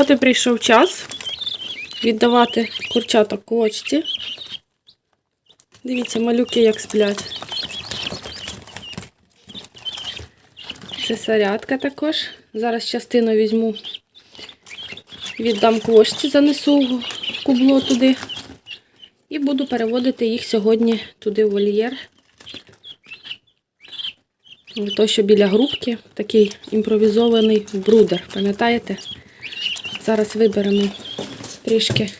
От і прийшов час віддавати курчаток квочці. Дивіться, малюки як сплять. Це сарядка також. Зараз частину візьму, віддам квочці, занесу кубло туди. І буду переводити їх сьогодні туди в вольєр. То, що біля грубки, такий імпровізований брудер, пам'ятаєте? Зараз виберемо трішки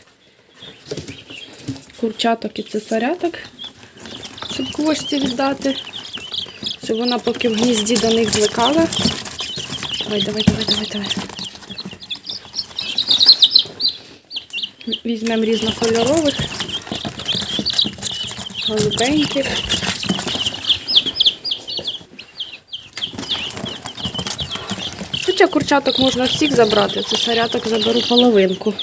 курчаток і цесаряток, щоб квочці віддати, щоб вона поки в гнізді до них звикала. Давай, давай, давай, давай, давай. Візьмемо різнокольорових, голубеньких. Курчаток можна всіх забрати, це саряток заберу половинку.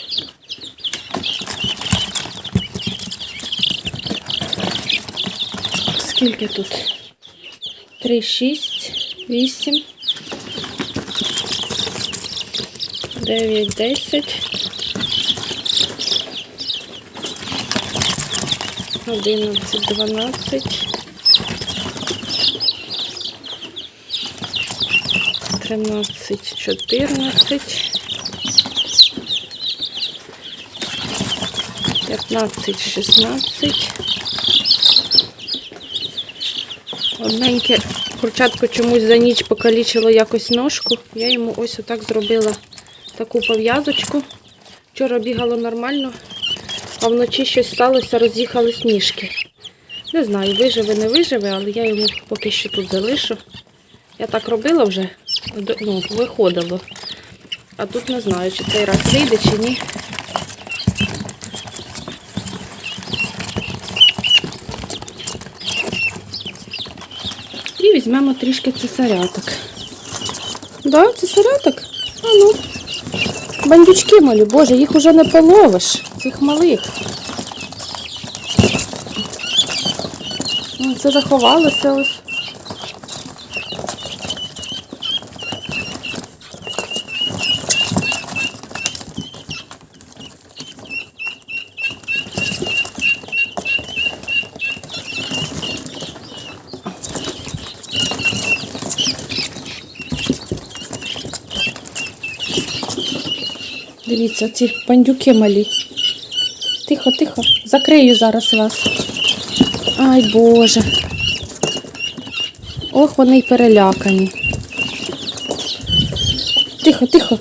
Скільки тут? Три, шість, вісім, дев'ять, десять. Одинадцять, дванадцять. Тринадцять, чотирнадцять. П'ятнадцять, шістнадцять. Одненьке курчатко чомусь за ніч покалічило якось ножку. Я йому ось отак зробила таку пов'язочку. Вчора бігало нормально, а вночі щось сталося, роз'їхались ніжки. Не знаю, виживе, не виживе, але я йому поки що тут залишу. Я так робила вже, ну, виходило. А тут не знаю, чи цей раз вийде, чи ні. І візьмемо трішки цесаряток. Да, цесаряток? А ну. Бандючки малі, боже, їх уже не половиш, цих малих. Це заховалося ось. Дивіться, ці пандюки малі. Тихо, тихо. Закрию зараз вас. Ай Боже. Ох, вони й перелякані. Тихо, тихо.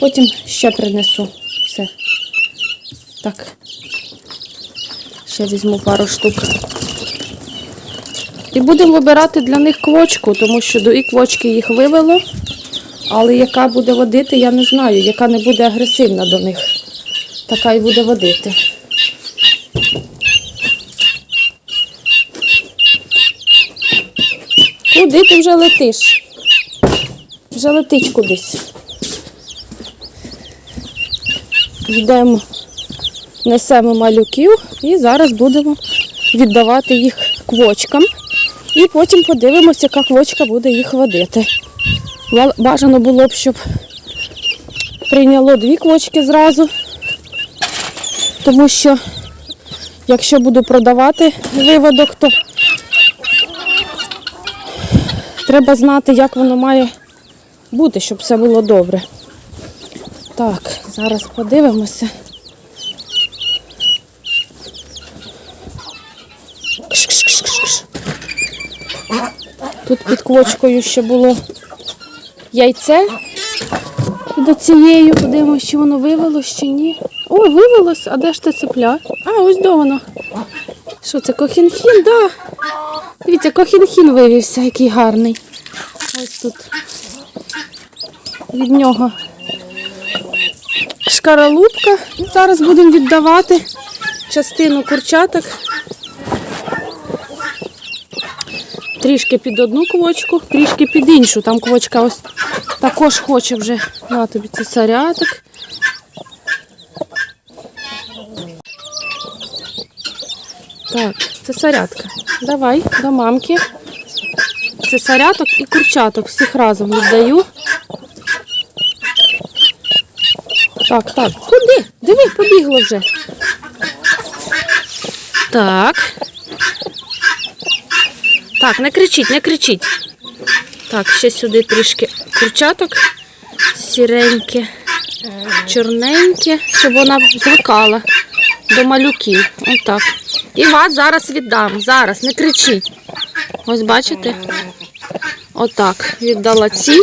Потім ще принесу. Все. Так. Ще візьму пару штук. І будемо вибирати для них квочку, тому що до і квочки їх вивело. Але яка буде водити, я не знаю, яка не буде агресивна до них. Така і буде водити. Куди ти вже летиш? Вже летить кудись. Йдемо, несемо малюків і зараз будемо віддавати їх квочкам. І потім подивимося, яка квочка буде їх водити. Бажано було б, щоб прийняло дві квочки зразу, тому що якщо буду продавати виводок, то треба знати, як воно має бути, щоб все було добре. Так, зараз подивимося. Тут під квочкою ще було яйце до цієї. Подивимося, чи воно вивелось чи ні. О, вивелось, а де ж те цепля? А, ось до воно. Що це, кохінхін? Да. Дивіться, кохінхін вивівся, який гарний. Ось тут. Від нього шкаралупка. Зараз будемо віддавати частину курчаток. Трішки під одну квочку, трішки під іншу. Там квочка ось також хоче вже на тобі це саряток. Так, це сарятка. Давай до мамки. Це саряток і курчаток. Всіх разом віддаю. Так, так. Куди? Диви, побігло вже. Так. Так, не кричіть, не кричіть. Так, ще сюди трішки курчаток. Сіреньке, чорненьке, щоб вона звикала до малюків. Отак. І вас зараз віддам. Зараз, не кричіть. Ось бачите? Отак. Віддала ці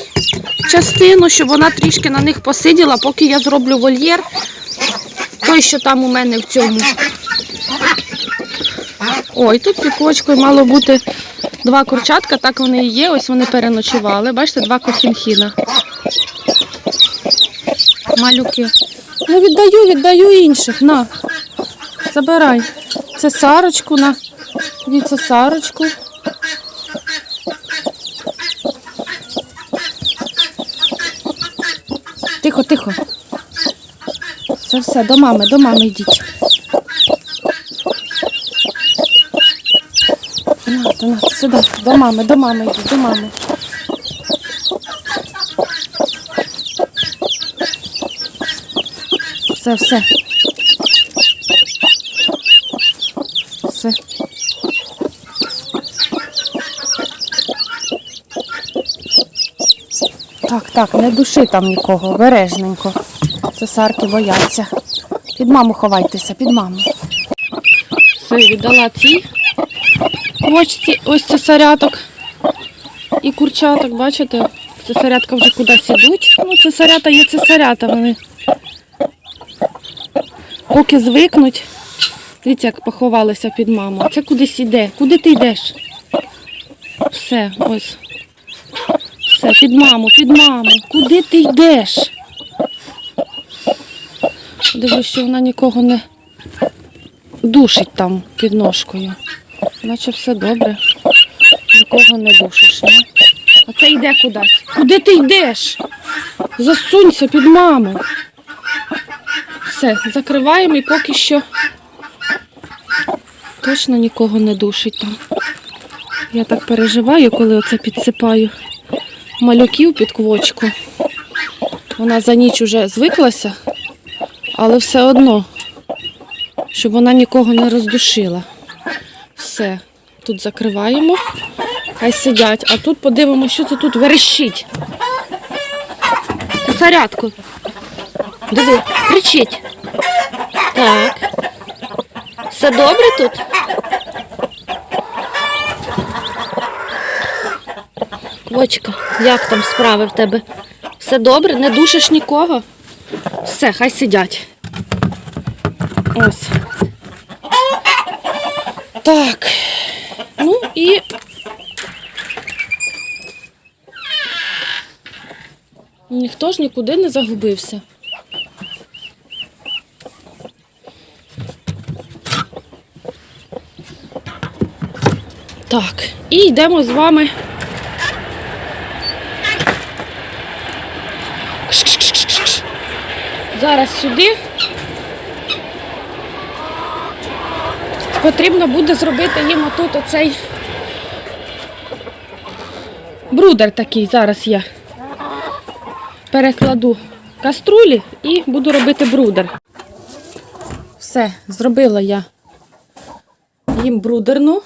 частину, щоб вона трішки на них посиділа, поки я зроблю вольєр. Той, що там у мене в цьому. Ой, тут під квочкою мало бути два курчатка, так вони і є. Ось вони переночували. Бачите, два кохінхіна. Малюки. Ну, віддаю, віддаю інших. На. Забирай. Це сарочку на. Дивіться, сарочку. Тихо, тихо. Все, все, до мами, до мами йдіть. До мами, до мами йдіть, до мами. Все, все. Все. Так, так, не души там нікого, обережненько. Цесарки бояться. Під маму ховайтеся, під маму. Все, віддала ці квочці, ось цесаряток і курчаток, бачите? Цесарятка вже кудись ідуть. Ну, цесарята є цесарята, вони поки звикнуть. Дивіться, як поховалися під маму. Це кудись іде. Куди ти йдеш? Все, ось. Все, під маму, під маму. Куди ти йдеш? Дивись, що вона нікого не душить там під ножкою. Наче все добре. Нікого не душиш, ні? А це йде кудись. Куди ти йдеш? Засунься під маму. Все, закриваємо і поки що точно нікого не душить там. Я так переживаю, коли оце підсипаю малюків під квочку. Вона за ніч уже звиклася, але все одно, щоб вона нікого не роздушила. Все, тут закриваємо, хай сидять, а тут подивимося, що це тут верещить. Зарядку. Диви, кричить. Так. Все добре тут? Квочка, як там справи в тебе? Все добре? Не душиш нікого? Все, хай сидять. Ось. Так. Ну і. Ніхто ж нікуди не загубився. Так, і йдемо з вами. Зараз сюди. Потрібно буде зробити їм отут оцей брудер такий. Зараз я перекладу каструлі і буду робити брудер. Все, зробила я їм брудерну.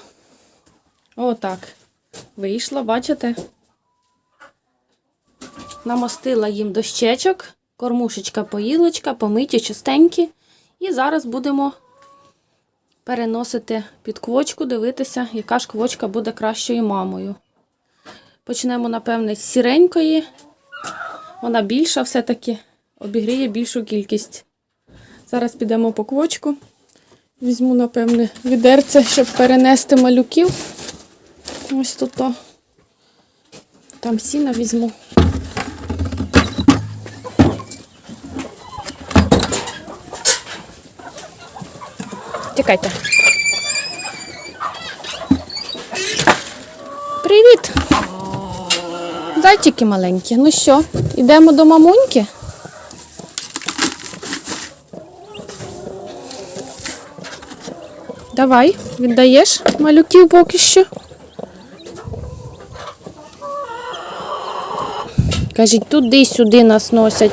Отак. Вийшло, бачите? Намостила їм дощечок, кормушечка, поїлочка, помиті, чистенькі. І зараз будемо переносити під квочку, дивитися, яка ж квочка буде кращою мамою. Почнемо, напевне, з сіренької. Вона більша все-таки, обігріє більшу кількість. Зараз підемо по квочку. Візьму, напевне, відерце, щоб перенести малюків. Ось тут. -то. Там сіна візьму. Тікайте. Привіт! Зайчики маленькі. Ну що, йдемо до мамуньки? Давай, віддаєш малюків поки що. Кажіть, туди-сюди нас носять.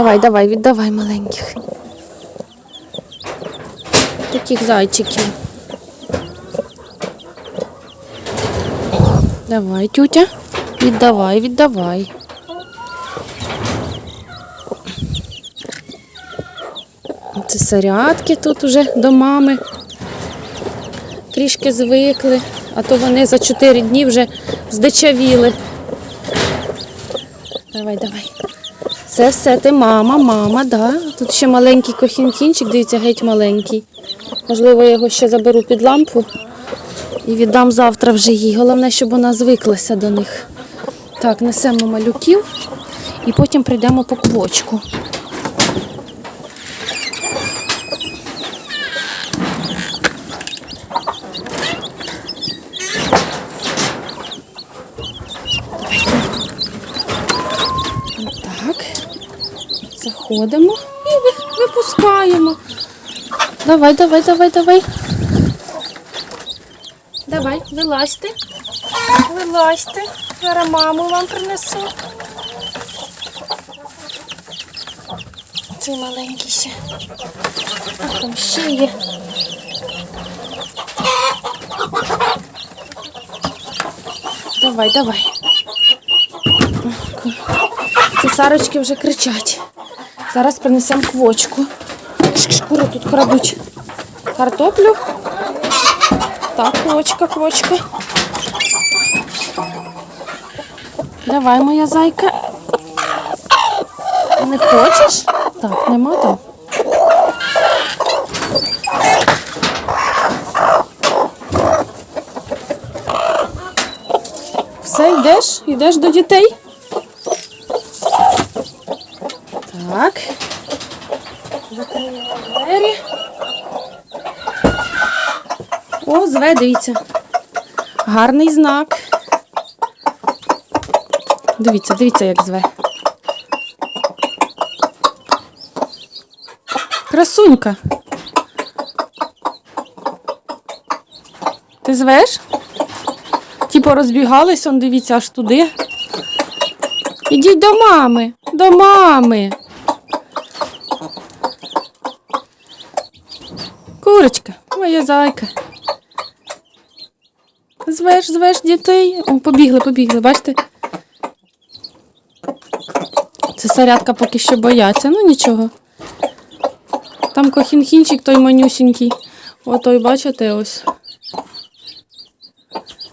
Давай, давай, віддавай маленьких. Таких зайчиків. Давай, тютя. Віддавай, віддавай. Це зарядки тут уже до мами. Трішки звикли, а то вони за 4 дні вже здичавіли. Давай, давай. Все, все, ти мама, мама, да. Тут ще маленький кохінкінчик, дивіться, геть маленький. Можливо, я його ще заберу під лампу і віддам завтра вже їй. Головне, щоб вона звиклася до них. Так, несемо малюків і потім прийдемо по квочку. Так. Заходимо і випускаємо. Давай, давай, давай, давай. Давай, вилазьте. Вилазьте. Зараз маму вам принесу. Цей маленький ще. А там ще є. Давай, давай. Цесарочки вже кричать. Зараз принесемо квочку. Шкуру тут крадуть. Картоплю. Так, квочка, квочка. Давай, моя зайка. Не хочеш? Так, нема там. Все, йдеш? Йдеш до дітей? Так. Закриємо двері. О, зве, дивіться. Гарний знак. Дивіться, дивіться, як зве. Красунька. Ти звеш? Ті порозбігались, он дивіться аж туди. Ідіть до мами, до мами. Курочка, моя зайка. Звеш, звеш дітей. О, побігли, побігли, бачите? Це сарядка поки що бояться, ну нічого. Там кохінхінчик той манюсінький. Отой, бачите, ось.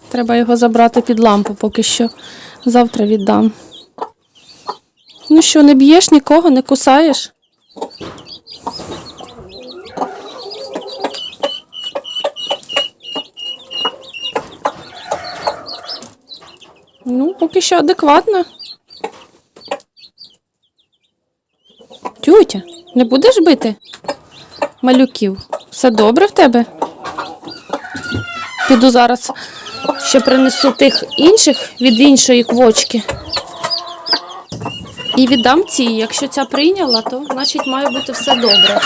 Треба його забрати під лампу поки що. Завтра віддам. Ну що, не б'єш нікого, не кусаєш? Ну, поки що адекватно. Тютя, не будеш бити малюків? Все добре в тебе? Піду зараз ще принесу тих інших від іншої квочки. І віддам ці. Якщо ця прийняла, то значить має бути все добре.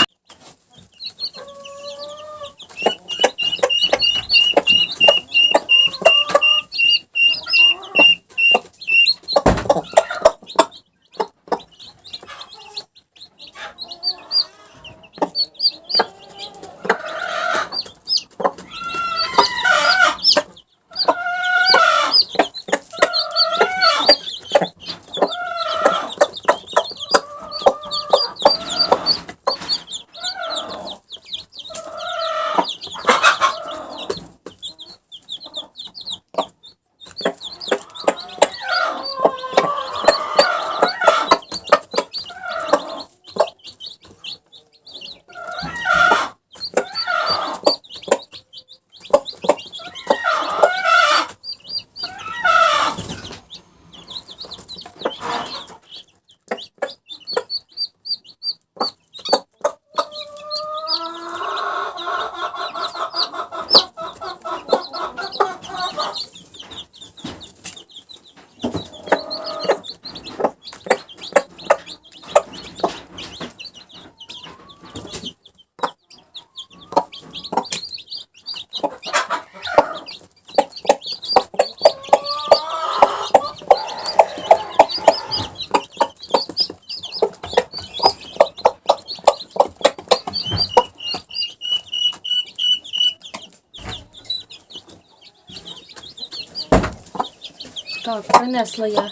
Так, принесла я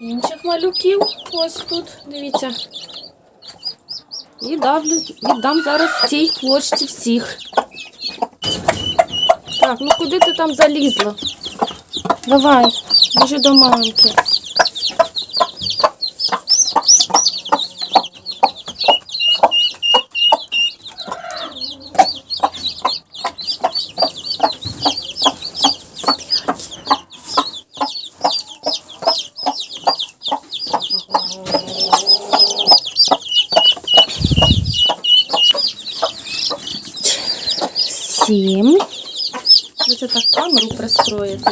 інших малюків. Ось тут, дивіться. І давлю, віддам зараз цій площі всіх. Так, ну куди ти там залізла? Давай, біжи до мамки. Сім. Ви це так камеру пристроїти.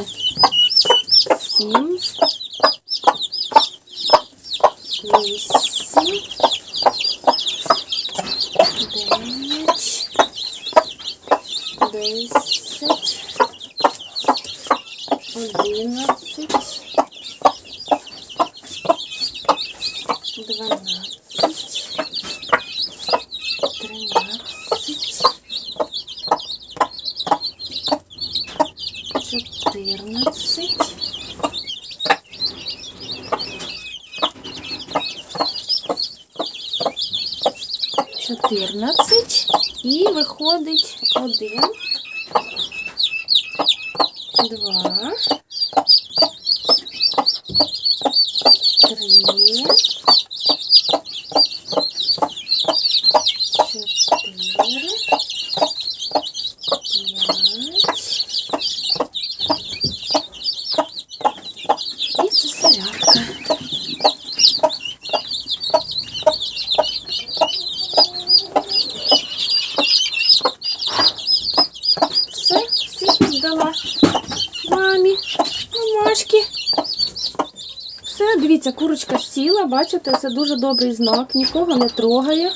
Виходить один, два, три, чотири, п'ять. І це солярка. Все, всіх віддала мамі, мамашки. Все, дивіться, курочка сіла, бачите, це дуже добрий знак, нікого не трогає.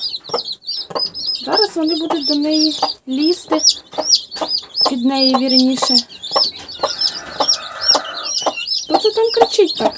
Зараз вони будуть до неї лізти, під неї вірніше. Хто це там кричить так?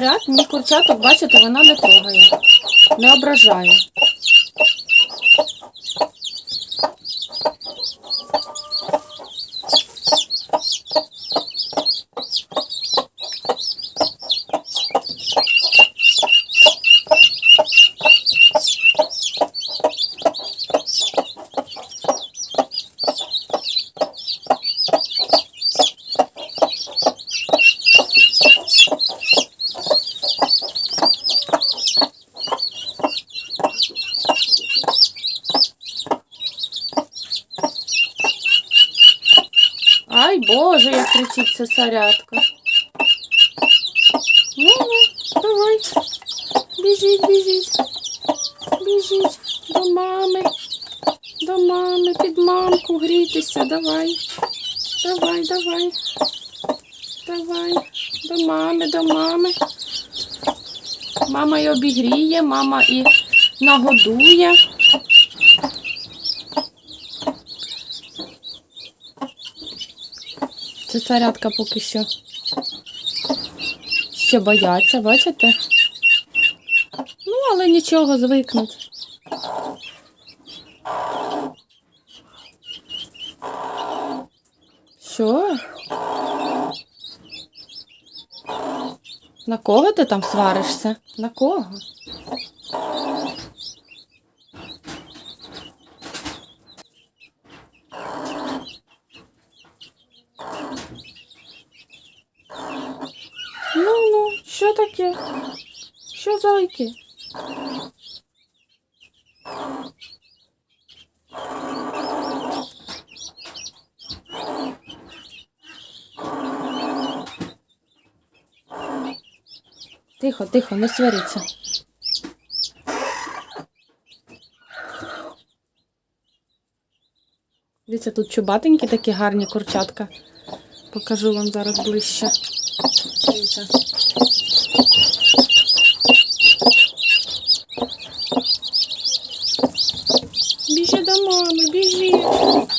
Ні, мій курчаток, бачите, вона не трогає, не ображає. Ай, Боже, цесарятка. Ну, ну, давай. Біжіть, біжіть. Біжіть до мами. До мами, під мамку грітися. Давай. Давай, давай. Давай. До мами, до мами. Мама і обігріє, мама і нагодує. Цесарятка поки що. Ще бояться, бачите? Ну, але нічого, звикнуть. Що? На кого ти там сваришся? На кого? Ну, ну, що таке? Що? Тихо, тихо, не сваріться. Дивіться, тут чубатенькі такі гарні курчатка. Покажу вам зараз ближче. Дивіться. Біжи до мами, біжи.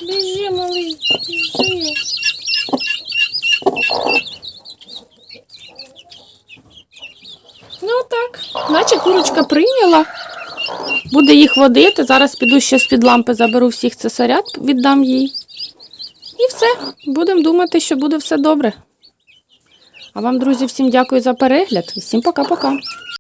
Біжи, малий, біжи. Ну так, наче курочка. Буде їх водити. Зараз піду ще з-під лампи заберу всіх цесарят, віддам їй. І все. Будемо думати, що буде все добре. А вам, друзі, всім дякую за перегляд і всім пока-пока.